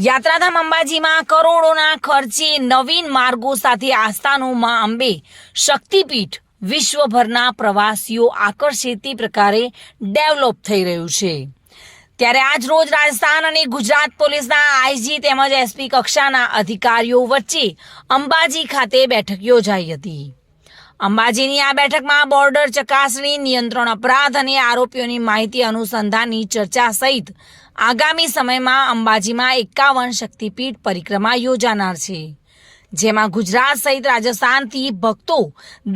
યાત્રાધામ અંબાજીમાં કરોડોના ખર્ચે નવીન માર્ગો સાથે આસ્થાનું મા અંબે શક્તિપીઠ વિશ્વભરના પ્રવાસીઓ આકર્ષે તે પ્રકારે ડેવલપ થઈ રહ્યું છે ત્યારે આજ રોજ રાજસ્થાન અને ગુજરાત પોલીસના આઈજી તેમજ એસપી કક્ષાના અધિકારીઓ વચ્ચે અંબાજી ખાતે બેઠક યોજાઈ હતી અંબાજીની આ બેઠકમાં બોર્ડર ચકાસણી નિયંત્રણ અપરાધ અને આરોપીઓની માહિતી અનુસંધાનની ચર્ચા સહિત આગામી સમયમાં અંબાજીમાં એકાવન શક્તિપીઠ પરિક્રમા યોજાનાર છે જેમાં ગુજરાત સહિત રાજસ્થાનથી ભક્તો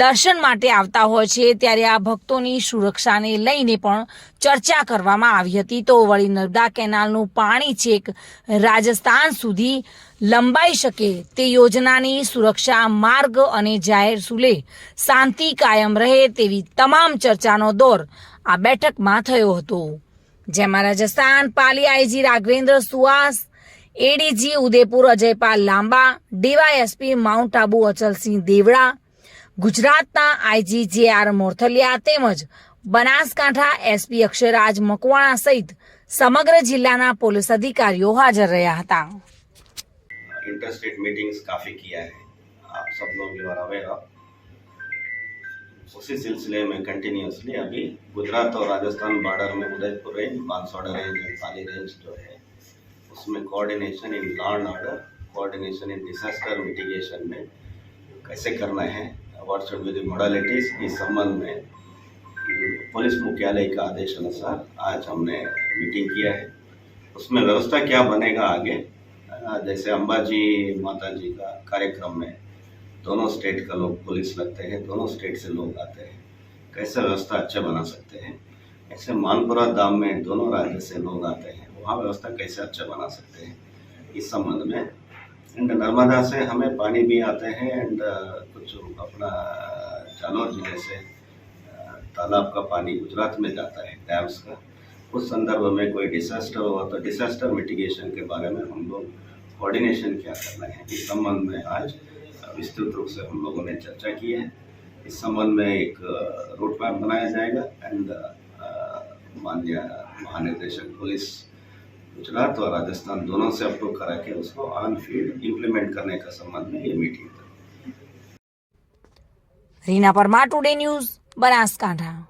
દર્શન માટે આવતા હોય છે ત્યારે આ ભક્તોની સુરક્ષાને લઈને પણ ચર્ચા કરવામાં આવી હતી તો વળી નર્મદા કેનાલનું પાણી છેક રાજસ્થાન સુધી લંબાઈ શકે તે યોજનાની સુરક્ષા માર્ગ અને જાહેર સુલે શાંતિ કાયમ રહે તેવી તમામ ચર્ચાનો દોર આ બેઠકમાં થયો હતો જેમાં Rajasthan Pali IG Raghavendra Suwas ADG Udaipur Ajaypal Lamba DYSP Mount Abu અચલસિંહ Devda ગુજરાતના આઈજી જે આર મોરથલિયા તેમજ બનાસકાંઠા એસપી અક્ષયરાજ મકવાણા સહિત સમગ્ર જિલ્લાના પોલીસ અધિકારીઓ હાજર રહ્યા હતા इंटरस्टेट मीटिंग्स काफ़ी किया है आप सब लोग यू आर अवेयर ऑफ उसी सिलसिले में कंटिन्यूसली अभी गुजरात और राजस्थान बॉर्डर में उदयपुर रेंज बांसवाड़ा रेंज और पाली रेंज जो है उसमें coordination in law and order coordination in disaster mitigation में कैसे करना है व्हाट शुड बी द इस संबंध में पुलिस मुख्यालय का आदेश अनुसार आज हमने मीटिंग किया है उसमें व्यवस्था क्या बनेगा आगे जैसे अम्बाजी माता जी का कार्यक्रम में दोनों स्टेट का लोग पुलिस लगते हैं दोनों स्टेट से लोग आते हैं कैसे व्यवस्था अच्छा बना सकते हैं ऐसे मानपुरा दाम में दोनों राज्य से लोग आते हैं वहाँ व्यवस्था कैसे अच्छा बना सकते हैं इस संबंध में एंड नर्मदा से हमें पानी भी आते हैं एंड कुछ अपना जालौर जिले से तालाब का पानी गुजरात में जाता है डैम्स का उस संदर्भ में कोई डिसास्टर हुआ तो डिसास्टर मिटिगेशन के बारे में हम लोग कोऑर्डिनेशन क्या कर रहे हैं इस संबंध में आज विस्तृत रूप से हम लोगों ने चर्चा की है इस संबंध में एक रोड मैप बनाया जाएगा एंड माननीय महानिदेशक पुलिस गुजरात और राजस्थान दोनों से अप्रूव करा के उसको ऑन फील्ड इम्प्लीमेंट करने का संबंध में ये meeting Reena Parmar today news Banaskantha